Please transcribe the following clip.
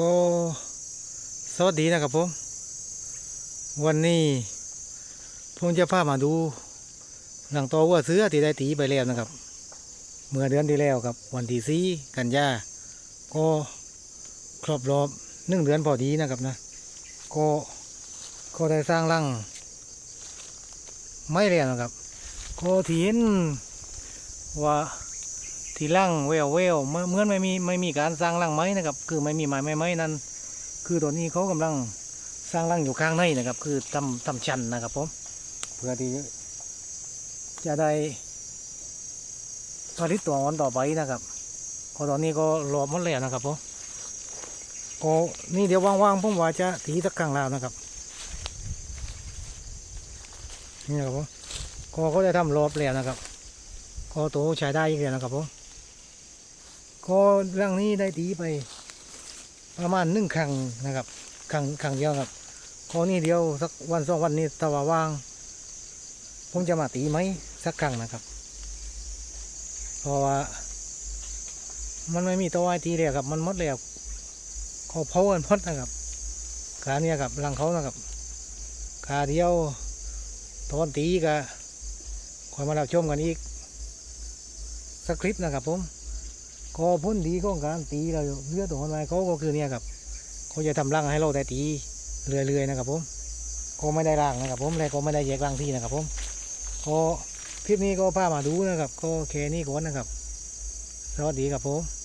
ก็สวัสดีนะครับผม วันนี้ผมจะพามาดู หลังโตวัวเสือที่ได้ตีไปแล้วนะครับ เมื่อเดือนที่แล้วครับวันที่สี่กันยาก็ครอบรอบหนึ่งเดือนพอดีนะครับนะ ก็ก็ได้สร้างรังไม่แล้วนะครับ ก็ที่เห็นว่า ที่ร่างแววแววเหมื่อนไม่มีไม่มีการสร้างร่างไม้นะครับ คือไม่มีไม้ไม้ไม้นั้น คือตอนนี้เขากำลังสร้างร่างอยู่ข้างในนะครับ คือทำทำชันนะครับผมเพื่อที่จะได้ผลิตตัวอ่อนต่อไปนะครับก็ตอนนี้ก็รอหมดแล้วนะครับผมก็นี่เดี๋ยวว่างๆผมว่าจะตีสักครั้งแล้วนะครับนี่นะครับผมก็ก็ได้ทำรอบแล้วนะครับก็โตใช้ได้อีกแล้วนะครับผม ก็เรื่องนี้ได้ตีไป ประมาณหนึ่งครั้งนะครับครั้งครั้งเดียวครับก็นี่เดียวสักวันสองวันนี้ถ้าว่าว่าง ผมจะมาตีไหมสักครั้งนะครับ เพราะว่า มันไม่มีตัวไอทีเลยครับ มันมดแล้วเขาเผากันหมดนะครับการเนี้ยครับหลังเขานะครับกาเดียวตอนตีก็คอยมาเรับชมกันอีกสักคลิปนะครับผม ก็พ้นดีของการตีเราเลือดตัวไม้เขาก็คือเนี่ยครับเขาจะทำรังให้เราได้ตีเรื่อยๆนะครับผมก็ไม่ได้ร่างนะครับผมและก็ไม่ได้แยกร่างที่นะครับผมก็คลิปนี้ก็พามาดูนะครับ ก็แค่นี้ก่อนนะครับ สวัสดีครับผม